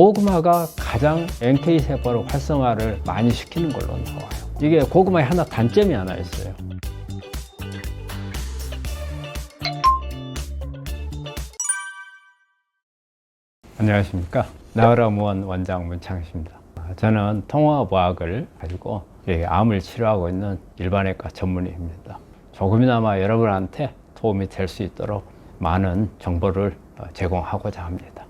고구마가 가장 NK 세포를 활성화를 많이 시키는 걸로 나와요. 이게 고구마에 하나 단점이 하나 있어요. 안녕하십니까. 나으라 무원 원장 문창식입니다. 저는 통화과학을 가지고 이 암을 치료하고 있는 일반외과 전문의입니다. 조금이나마 여러분한테 도움이 될 수 있도록 많은 정보를 어, 제공하고자 합니다.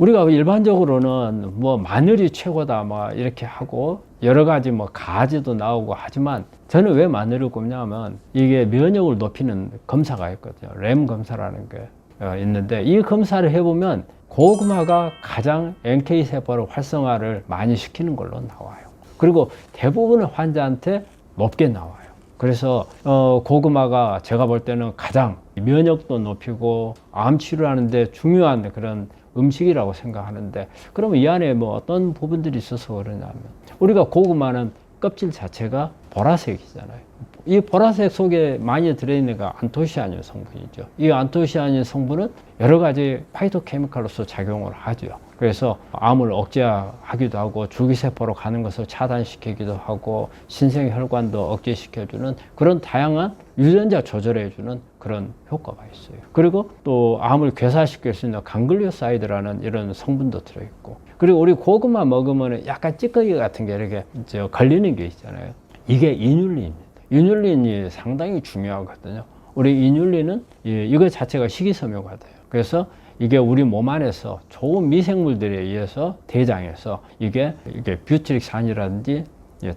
우리가 일반적으로는 뭐 마늘이 최고다 막 이렇게 하고 여러 가지 뭐 가지도 나오고 하지만 저는 왜 마늘을 꼽냐면 이게 면역을 높이는 검사가 있거든요. 램 검사라는 게 어, 있는데 이 검사를 해보면 고구마가 가장 NK 세포를 활성화를 많이 시키는 걸로 나와요. 그리고 대부분의 환자한테 높게 나와요. 그래서 어, 고구마가 제가 볼 때는 가장 면역도 높이고 암 치료하는데 중요한 그런 음식이라고 생각하는데 그러면 이 안에 뭐 어떤 부분들이 있어서 그러냐면 우리가 고구마는 껍질 자체가 보라색이잖아요. 이 보라색 속에 많이 들어있는 게 안토시아닌 성분이죠. 이 안토시아닌 성분은 여러 가지 파이토케미칼로서 작용을 하죠. 그래서 암을 억제하기도 하고 줄기세포로 가는 것을 차단시키기도 하고 신생혈관도 억제시켜주는 그런 다양한 유전자 조절해주는 그런 효과가 있어요. 그리고 또 암을 괴사시킬 수 있는 강글리오사이드라는 이런 성분도 들어있고 그리고 우리 고구마 먹으면 약간 찌꺼기 같은 게 이렇게 저 걸리는 게 있잖아요. 이게 인슐린입니다. 인슐린이 상당히 중요하거든요. 우리 인슐린은 이- 이거 자체가 식이섬유가 돼요. 그래서 이게 우리 몸 안에서 좋은 미생물들에 의해서 대장에서 이게 이게 뷰트릭산이라든지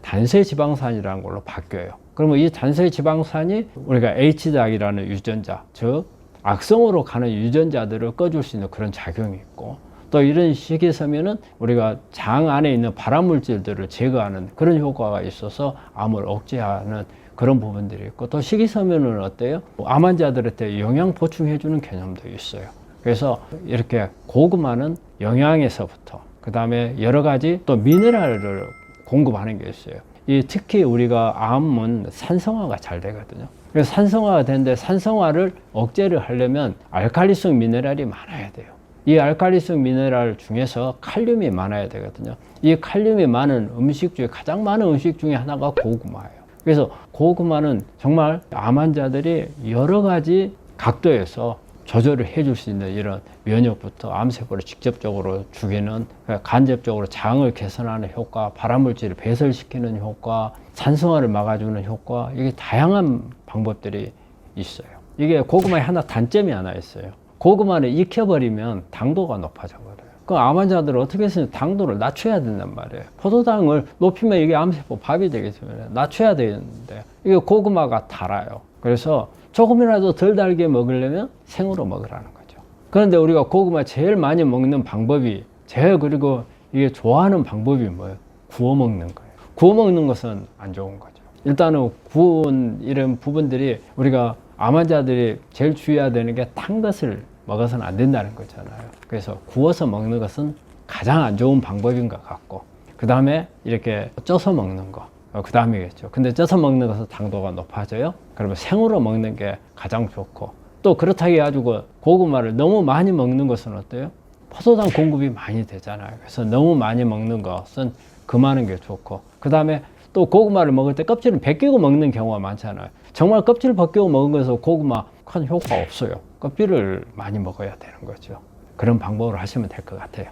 단세 지방산이라는 걸로 바뀌어요. 그러면 이 단세 지방산이 우리가 H작이라는 유전자, 즉 악성으로 가는 유전자들을 꺼줄 수 있는 그런 작용이 있고 또 이런 식이섬유는 우리가 장 안에 있는 발암물질들을 제거하는 그런 효과가 있어서 암을 억제하는 그런 부분들이 있고 또 식이섬유는 어때요? 암 환자들한테 영양 보충해주는 개념도 있어요. 그래서 이렇게 고구마는 영양에서부터 그 다음에 여러 가지 또 미네랄을 공급하는 게 있어요. 이 특히 우리가 암은 산성화가 잘 되거든요. 그래서 산성화가 되는데 산성화를 억제를 하려면 알칼리성 미네랄이 많아야 돼요. 이 알칼리성 미네랄 중에서 칼륨이 많아야 되거든요. 이 칼륨이 많은 음식 중에 가장 많은 음식 중에 하나가 고구마예요. 그래서 고구마는 정말 암 환자들이 여러 가지 각도에서 조절을 해줄 수 있는 이런 면역부터 암세포를 직접적으로 죽이는 그러니까 간접적으로 장을 개선하는 효과, 발암물질을 배설시키는 효과, 산성화를 막아주는 효과 이게 다양한 방법들이 있어요. 이게 고구마에 하나 단점이 하나 있어요. 고구마를 익혀버리면 당도가 높아져 버려요. 그암 환자들은 어떻게 해서 당도를 낮춰야 된단 말이에요. 포도당을 높이면 이게 암세포 밥이 되기 때문에 낮춰야 되는데 이게 고구마가 달아요. 그래서 조금이라도 덜 달게 먹으려면 생으로 먹으라는 거죠. 그런데 우리가 고구마 제일 많이 먹는 방법이 제일 그리고 이게 좋아하는 방법이 뭐예요? 구워 먹는 거예요. 구워 먹는 것은 안 좋은 거죠. 일단은 구운 이런 부분들이 우리가 암 환자들이 제일 주의해야 되는 게 탄 것을 먹어서는 안 된다는 거잖아요. 그래서 구워서 먹는 것은 가장 안 좋은 방법인 것 같고, 그 다음에 이렇게 쪄서 먹는 거, 그 다음이겠죠. 근데 쪄서 먹는 것은 당도가 높아져요. 그러면 생으로 먹는 게 가장 좋고, 또 그렇다고 해가지고 고구마를 너무 많이 먹는 것은 어때요? 포도당 공급이 많이 되잖아요. 그래서 너무 많이 먹는 것은 금하는 게 좋고, 그 다음에 또 고구마를 먹을 때 껍질을 벗기고 먹는 경우가 많잖아요. 정말 껍질 벗기고 먹은 것에서 고구마 큰 효과 없어요. 껍질을 많이 먹어야 되는 거죠. 그런 방법으로 하시면 될 것 같아요.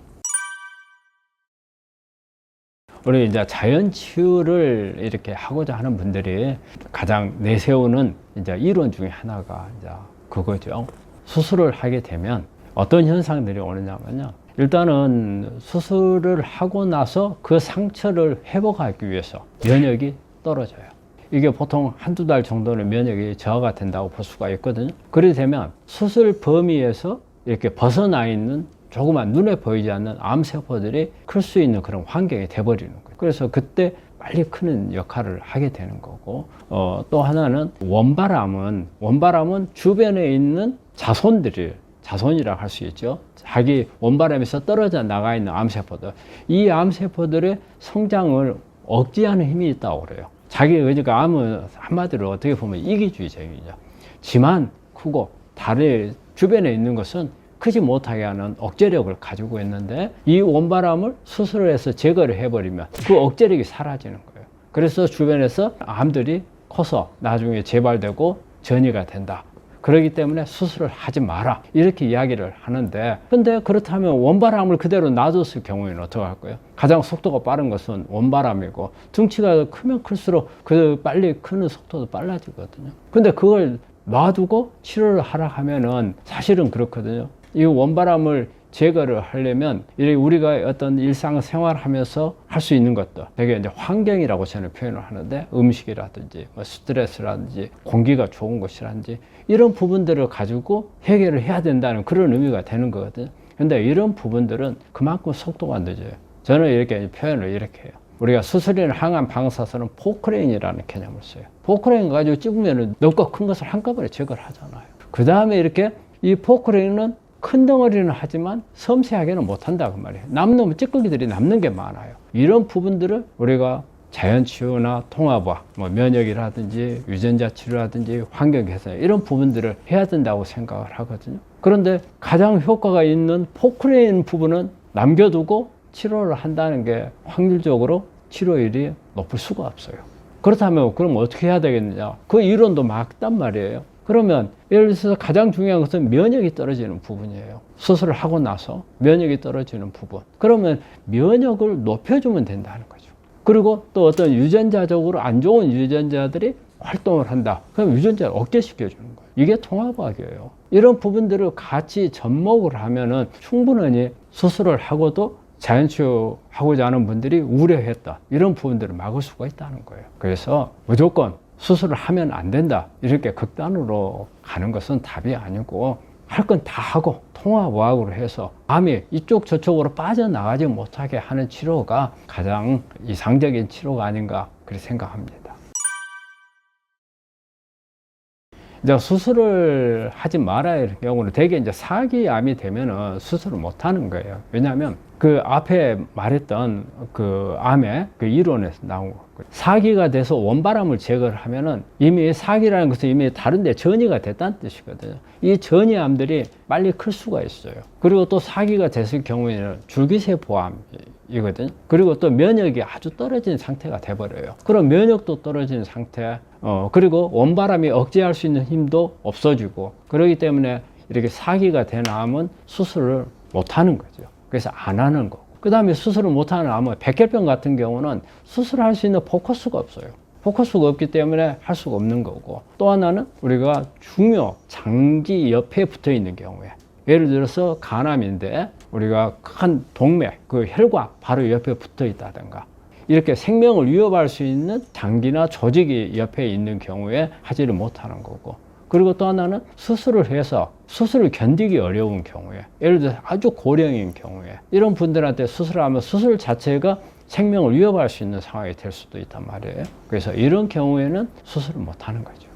우리 이제 자연 치유를 이렇게 하고자 하는 분들이 가장 내세우는 이제 이론 중에 하나가 이제 그거죠. 수술을 하게 되면 어떤 현상들이 오느냐면요. 일단은 수술을 하고 나서 그 상처를 회복하기 위해서 면역이 떨어져요. 이게 보통 한두 달 정도는 면역이 저하가 된다고 볼 수가 있거든요. 그렇게 되면 수술 범위에서 이렇게 벗어나 있는 조그만 눈에 보이지 않는 암세포들이 클 수 있는 그런 환경이 돼버리는 거예요. 그래서 그때 빨리 크는 역할을 하게 되는 거고, 어, 또 하나는 원바람은, 원바람은 주변에 있는 자손들이, 자손이라고 할수 있죠. 자기 원바람에서 떨어져 나가 있는 암세포들. 이 암세포들의 성장을 억제하는 힘이 있다고 그래요. 자기 의지가 암은 한마디로 어떻게 보면 이기주의적이죠. 지만 크고 다른 주변에 있는 것은 크지 못하게 하는 억제력을 가지고 있는데 이 원바람을 수술을 해서 제거를 해버리면 그 억제력이 사라지는 거예요. 그래서 주변에서 암들이 커서 나중에 재발되고 전이가 된다. 그렇기 때문에 수술을 하지 마라. 이렇게 이야기를 하는데, 근데 그렇다면 원바람을 그대로 놔뒀을 경우에는 어떡할 거예요? 가장 속도가 빠른 것은 원바람이고, 등치가 크면 클수록 그 빨리 크는 속도도 빨라지거든요. 근데 그걸 놔두고 치료를 하라 하면은 사실은 그렇거든요. 이 원바람을 제거를 하려면 이 우리가 어떤 일상 생활 하면서 할 수 있는 것도 되게 이제 환경이라고 저는 표현을 하는데 음식이라든지 뭐 스트레스라든지 공기가 좋은 곳이라든지 이런 부분들을 가지고 해결을 해야 된다는 그런 의미가 되는 거거든요. 근데 이런 부분들은 그만큼 속도가 늦어요. 저는 이렇게 표현을 이렇게 해요. 우리가 수술이나 항암 방사선은 포크레인이라는 개념을 써요. 포크레인 가지고 찍으면 넓고 큰 것을 한꺼번에 제거를 하잖아요. 그 다음에 이렇게 이 포크레인은 큰 덩어리는 하지만 섬세하게는 못한다 그 말이에요. 남는 찌꺼기들이 남는 게 많아요. 이런 부분들을 우리가 자연치유나 통합화, 뭐 면역이라든지 유전자 치료라든지 환경 개선 이런 부분들을 해야 된다고 생각을 하거든요. 그런데 가장 효과가 있는 포크레인 부분은 남겨두고 치료를 한다는 게 확률적으로 치료율이 높을 수가 없어요. 그렇다면 그럼 어떻게 해야 되겠느냐? 그 이론도 막단 말이에요. 그러면 예를 들어서 가장 중요한 것은 면역이 떨어지는 부분이에요. 수술을 하고 나서 면역이 떨어지는 부분. 그러면 면역을 높여주면 된다는 거죠. 그리고 또 어떤 유전자적으로 안 좋은 유전자들이 활동을 한다. 그럼 유전자를 억제시켜주는 거예요. 이게 통합학이에요. 이런 부분들을 같이 접목을 하면은 충분히 수술을 하고도 자연치유하고자 하는 분들이 우려했다. 이런 부분들을 막을 수가 있다는 거예요. 그래서 무조건 수술을 하면 안 된다. 이렇게 극단으로 가는 것은 답이 아니고 할 건 다 하고 통합의학으로 해서 암이 이쪽 저쪽으로 빠져나가지 못하게 하는 치료가 가장 이상적인 치료가 아닌가 그렇게 생각합니다. 이제 수술을 하지 말아야 할 경우는 대개 이제 사기암이 되면은 수술을 못 하는 거예요. 왜냐하면 그 앞에 말했던 그 암의 그 이론에서 나온 거. 사기가 돼서 원바람을 제거를 하면은 이미 사기라는 것은 이미 다른데 전이가 됐다는 뜻이거든요. 이 전이암들이 빨리 클 수가 있어요. 그리고 또 사기가 됐을 경우에는 줄기세포암이거든요. 그리고 또 면역이 아주 떨어진 상태가 돼버려요. 그럼 면역도 떨어진 상태, 어, 그리고 원바람이 억제할 수 있는 힘도 없어지고, 그러기 때문에 이렇게 사기가 된 암은 수술을 못 하는 거죠. 그래서 안 하는 거고. 그 다음에 수술을 못하는 암은 백혈병 같은 경우는 수술할 수 있는 포커스가 없어요. 포커스가 없기 때문에 할 수가 없는 거고 또 하나는 우리가 중요 장기 옆에 붙어 있는 경우에 예를 들어서 간암인데 우리가 큰 동맥 그 혈관 바로 옆에 붙어 있다든가 이렇게 생명을 위협할 수 있는 장기나 조직이 옆에 있는 경우에 하지를 못하는 거고 그리고 또 하나는 수술을 해서 수술을 견디기 어려운 경우에 예를 들어 서 아주 고령인 경우에 이런 분들한테 수술을 하면 수술 자체가 생명을 위협할 수 있는 상황이 될 수도 있단 말이에요. 그래서 이런 경우에는 수술을 못 하는 거죠.